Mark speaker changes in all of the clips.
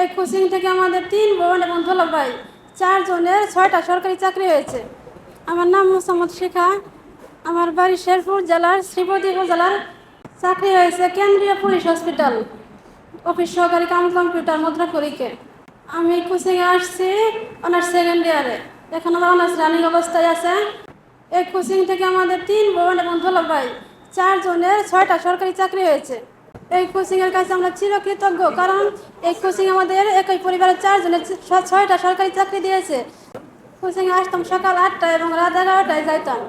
Speaker 1: এই কোচিং থেকে আমাদের তিন বোন এবং দুলা ভাই, চারজনের ছয়টা সরকারি চাকরি হয়েছে। আমার নাম মোসাম্মদ শেখা। আমার বাড়ি শেরপুর জেলার শ্রীপতি উপজেলার চাকরি হয়েছে কেন্দ্রীয় পুলিশ হসপিটাল, অফিস সহকারী কাম কম্পিউটার মুদ্রাপুরীকে আমি কোচিংয়ে আসছি অনার্স সেকেন্ড ইয়ারে এখন আমার অনার্স রানিং অবস্থায় আছে। এই কোচিং থেকে আমাদের তিন বোন এবং দুলা ভাই, চারজনের ছয়টা সরকারি চাকরি হয়েছে। এই কোচিংয়ের কাছে আমরা চিরকৃতজ্ঞ, কারণ এই কোচিং আমাদের একই পরিবারের চারজনের ছয়টা সরকারি চাকরি দিয়েছে। কোচিংয়ে আসতাম সকাল আটটায় এবং রাত এগারোটায় যাইতাম।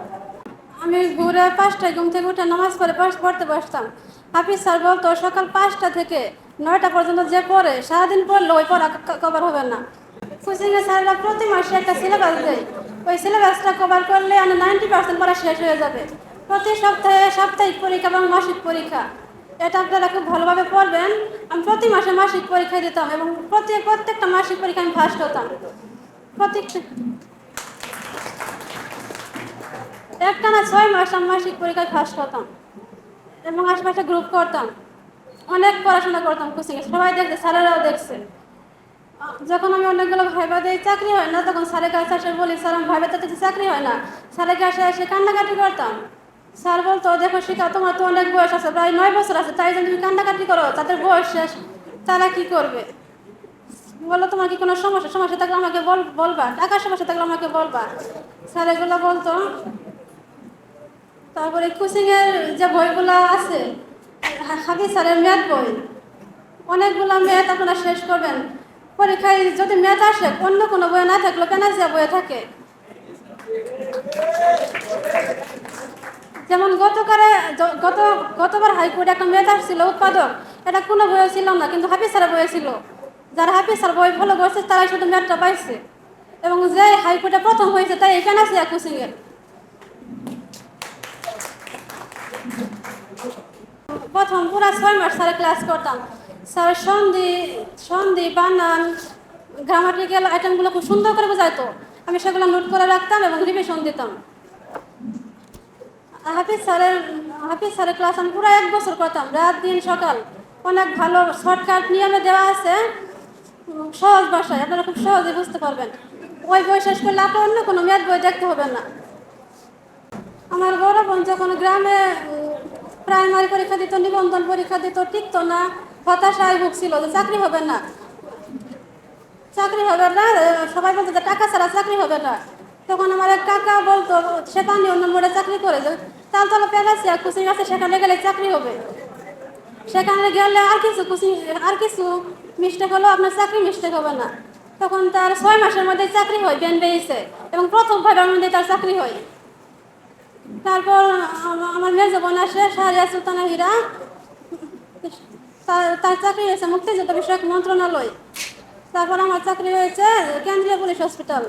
Speaker 1: আমি ঘুরে পাঁচটায় ঘুম থেকে উঠে নামাজ পড়ে পড়তে বসতাম। হাফিজ স্যার বলতো, সকাল পাঁচটা থেকে নয়টা পর্যন্ত যে পড়ে, সারাদিন পড়লে ওই পড়া কভার হবে না। কোচিংয়ে স্যাররা প্রতি মাসে একটা সিলেবাস দেয়। ওই সিলেবাসটা কভার করলে আমার নাইনটি পার্সেন্ট পড়া শেষ হয়ে যাবে। প্রতি সপ্তাহে সাপ্তাহিক পরীক্ষা এবং মাসিক পরীক্ষা। এটা আপনারা খুব ভালোভাবে পড়বেন আমি প্রতি মাসে মাসিক পরীক্ষা দিতাম এবং প্রতি, প্রত্যেকটা মাসিক পরীক্ষা আমি ফার্স্ট হতাম। প্রত্যেকটা। একটা না ছয় মাস আমি মাসিক পরীক্ষায় ফার্স্ট হতাম এবং আশেপাশে গ্রুপ করতাম। অনেক পড়াশোনা করতাম কোচিংয়ে সবাই দেখছে, স্যারেরাও দেখছে। যখন আমি অনেকগুলো ভাইবা দিই চাকরি হয় না, তখন স্যারের কাছে এসে বলি, স্যার, আমি ভাইবাতে তো চাকরি হয় না। স্যারের কাছে এসে কান্নাকাটি করতাম। স্যার বলতো দেখো শিখা তোমার তো অনেক বয়স আছে, প্রায় নয় বছর আছে, তাই জন্য তুমি কান্নাকাটি করো, তাদের বয়স শেষ, তারা কি করবে? বলো তোমার কি কোনো সমস্যা? সমস্যা থাকলে আমাকে বল, বলবা, টাকার সমস্যা থাকলে আমাকে বলবা। স্যার, এগুলো বলতো তারপরে কোচিং এর যে বইগুলো আছে হাফিজ স্যারের ম্যাথ বই, অনেকগুলো ম্যাথ আপনারা শেষ করবেন। পরীক্ষায় যদি ম্যাথ আসে, অন্য কোনো বই না থাকলে পেনাজিয়া বইয়ে থাকে। যেমন গতকালে গত, গতবার হাইকোর্টে একটা ম্যাথ ছিল, উৎপাদক। এটা কোনো বইয়ে ছিল না, কিন্তু হাফিজ স্যারের বইয়ে ছিল। যারা হাফিজ স্যার বই ফলো করছে, তারাই শুধু ম্যাথটা পাইছে। এবং যে হাইকোর্টে প্রথম হয়েছে, তাই এখানে আছে কোচিংয়ের প্রথম পুরো ছয় মাস স্যারের ক্লাস করতাম। স্যার সন্ধি সন্ধি, বানান গ্রামাটিক্যাল আইটেমগুলো খুব সুন্দর করে বোঝাইতো। আমি সেগুলো নোট করে রাখতাম এবং রিভিশন দিতাম। হাফিজ স্যারের হাফিজ স্যারের ক্লাস আমি পুরো এক বছর করতাম, রাত দিন সকাল। অনেক ভালো শর্টকাট নিয়মে দেওয়া আছে। সহজ ভাষায়, আপনারা খুব সহজে বুঝতে পারবেন। ওই বই শেষ করলে আপনার অন্য কোনো ম্যাথ বই দেখতে হবে না। আমার বড় বোন যখন গ্রামে প্রাইমারি পরীক্ষা দিত, নিবন্ধন পরীক্ষা দিত, টিকতো না, হতাশায় ভুগছিল যে চাকরি হবে না। চাকরি হবে না, সবাই বলতো টাকা ছাড়া চাকরি হবে না। তখন আমার এক কাকা বলতো, সে পানি অন্য বোর্ডে চাকরি করে, যে তালতলা পেলাসিয়া কুচিং আছে সেখানে গেলে চাকরি হবে। সেখানে গেলে আর কিছু কুচিং, আর কিছু মিস্টেক হলেও আপনার চাকরি মিস্টেক হবে না। তখন তার ছয় মাসের মধ্যে চাকরি হয় বেন বেয়েছে এবং প্রথম ভাইবার মধ্যে তার চাকরি হয়। তারপর আমার মেজ বোন আসে শাহরিয়া সুলতানা হীরা। তার চাকরি হয়েছে মুক্তিযুদ্ধ বিষয়ক মন্ত্রণালয়। তারপর আমার চাকরি হয়েছে কেন্দ্রীয় পুলিশ হসপিটাল।